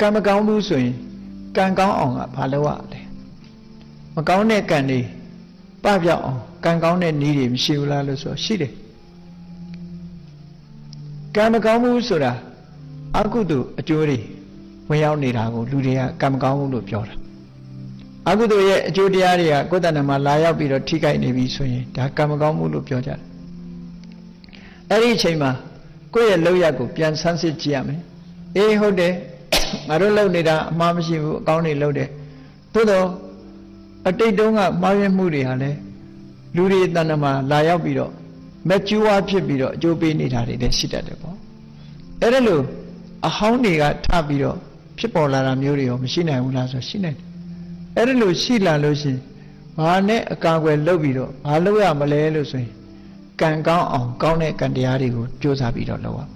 ကံမကောင်းဘူးဆိုရင်ကံကောင်းအောင်ကဘာလုပ်ရလဲမကောင်းတဲ့ကံတွေပပြောက်အောင်ကံကောင်းတဲ့နည်းတွေမရှိဘူးလားလို့ဆိုရှိတယ်ကံမကောင်းဘူးဆိုတာအကုသိုလ်အကျိုးတွေဝင်ရောက်နေတာကိုလူတွေကကံမကောင်းဘူးလို့ပြောတာအကုသိုလ်ရဲ့အကျိုးတရားတွေကကိုယ်တဏ္ဍာမှာလာရောက်ပြီးတော့ထိခိုက်နေပြီဆိုရင်ဒါကံမကောင်းဘူးလို့ပြောကြတယ်အဲ့ဒီအချိန်မှာကိုယ့်ရဲ့လောက်ရကိုပြန်ဆန်းစစ်ကြည့်ရမယ်အေးဟုတ်တယ် ငါတို့လုပ်နေတာအမှားမရှိဘူးအကောင်းနေလုပ်တယ်သို့တော့အတိတ်တုန်းကမှားယွင်းမှုတွေဟာလည်းလူတွေတဏ္ဍာမှာလာရောက်ပြီးတော့မကျူးဝါဖြစ်ပြီးတော့အကျိုးပေးနေတာတွေလည်းရှိတတ်တယ်ပေါ့အဲ့ဒါလို့အဟောင်းတွေကထပြီးတော့ဖြစ်ပေါ်လာတာမျိုးတွေရောမရှိနိုင်ဘူးလားဆိုတော့ရှိနိုင်တယ်အဲ့ဒါလို့ရှိလာလို့ရှိရင်ဘာနဲ့အကာအကွယ်လုပ်ပြီးတော့ဘာလုပ်ရမလဲလို့ဆိုရင်ကံကောင်းအောင်ကောင်းတဲ့ကံတရားတွေကိုကြိုးစားပြီးတော့လုပ်ရမယ်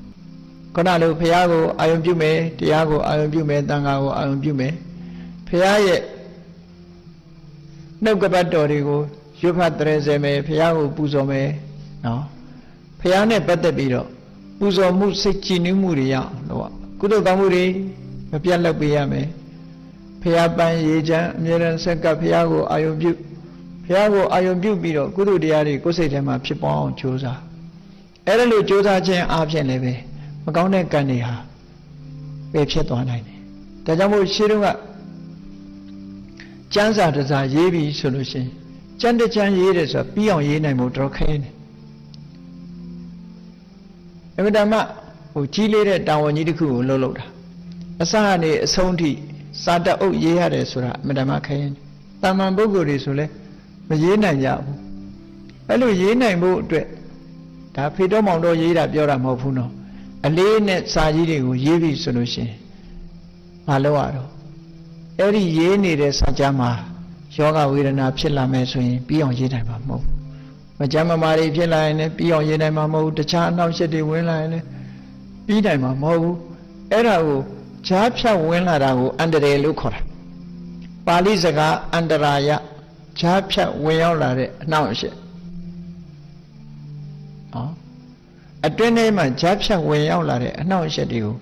ခုနလိုဘုရားကိုအာယုံပြုမယ်တရားကိုအာယုံပြုမယ်တန်ခါကိုအာယုံပြုမယ်ဘုရားရဲ့နှုတ်ကပတ်တော်တွေကိုရွတ်ဖတ်တရေစေမယ်ဘုရားကိုပူဇော်မယ်နော်ဘုရားနဲ့ပတ်သက်ပြီးတော့ပူဇော်မှုစိတ်ကြည်နူးမှုတွေရအောင်လုပ်ရကုသိုလ်ကောင်းမှုတွေမပြတ်လုပ်ပေးရမယ်ဘုရားပန်းရေချမ်းအမြဲတမ်းဆက်ကပ်ဘုရားကိုအာယုံပြုဘုရားကိုအာယုံပြုပြီးတော့ကုသိုလ်တရားတွေကိုယ်စိတ်ထဲမှာဖြစ်ပေါ်အောင်ကြိုးစားအဲ့ဒါလို့ကြိုးစားခြင်းအပြင်လည်းပဲ မကောင်းတဲ့ကံတွေဟာပယ်ဖြစ်သွားနိုင်တယ်ဒါကြောင့်မို့ရှင်းတော့ကကျမ်းစာတစ်စာရေးပြီဆိုလို့ရှိရင်ကျမ်းတစ်ကျမ်းရေးတယ်ဆိုတာပြီးအောင်ရေးနိုင်ဖို့တော်ခဲနေအမြဲတမ်းဟိုကြီးလေးတဲ့တာဝန်ကြီးတစ်ခုကိုလှုပ်လှုပ်တာအစကနေအဆုံးထိစာတအုပ်ရေးရတယ်ဆိုတာအမြဲတမ်းခဲရင်တာမန်ပုဂ္ဂိုလ်တွေဆိုလဲမရေးနိုင်ကြဘူးအဲ့လိုရေးနိုင်ဖို့အတွက်ဒါဖေတော်မောင်တော်ရေးတာပြောတာမဟုတ်ဘူးနော် အလေးနဲ့စာကြီးတွေကိုရေးပြီဆိုလို့ရှိရင်မလုပ်ရတော့အဲ့ဒီရေးနေတဲ့စာကြမ်းမှာယောဂဝေဒနာဖြစ်လာမယ်ဆိုရင်ပြီးအောင်ရေးနိုင်မှာမဟုတ်ဘူးမကြမ်းမမာတွေဖြစ်လာရင်လည်းပြီးအောင်ရေးနိုင်မှာမဟုတ်ဘူးတခြားအနှောင့်အယှက်တွေဝင်လာရင်လည်းပြီးနိုင်မှာမဟုတ်ဘူးအဲ့ဒါကိုဈာဖြတ်ဝင်လာတာကိုအန္တရာယ်လို့ခေါ်တာပါဠိစကားအန္တရာယဈာဖြတ်ဝင်ရောက်လာတဲ့အနှောင့်အယှက်နော် အတွင်းထဲမှာဈာဖြတ်ဝင်ရောက်လာတဲ့အနှောင့်အယှက်တွေကို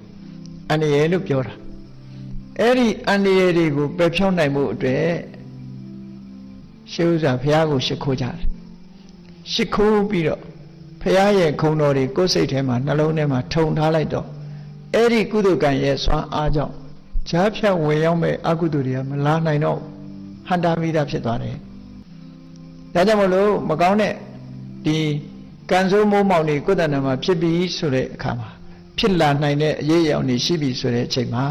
အန္တရာယ်လို့ပြောတာအဲ့ဒီအန္တရာယ်တွေကိုပယ်ဖြောင်းနိုင်မှုအတွက်ရှေးဥစွာဘုရားကိုရှ िख ိုးကြတယ်ရှ िख ိုးပြီးတော့ဘုရားရဲ့ခုံတော်တွေကိုယ်စိတ်ထဲမှာနှလုံးထဲမှာထုံထားလိုက်တော့အဲ့ဒီကုသိုလ်ကံရဲ့စွမ်းအားကြောင့်ဈာဖြတ်ဝင်ရောက်မဲ့အကုသိုလ်တွေကမလာနိုင်တော့ဟန္တာမိတာဖြစ်သွားတယ်ဒါကြောင့်မလို့မကောင်းတဲ့ဒီ ကံစိုးမိုးမောင်တွေကိုယ်တဏ္ဍာမှာဖြစ်ပြီးဆိုတဲ့အခါမှာဖြစ်လာနိုင်တဲ့အရေးအယောင်တွေရှိပြီဆိုတဲ့အချိန်မှာ